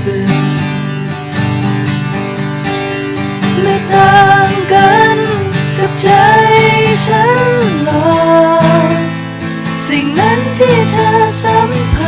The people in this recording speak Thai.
สึก ไม่ต่างกันกับใจฉันหรอกสิ่งนั้นที่เธอสัมผัส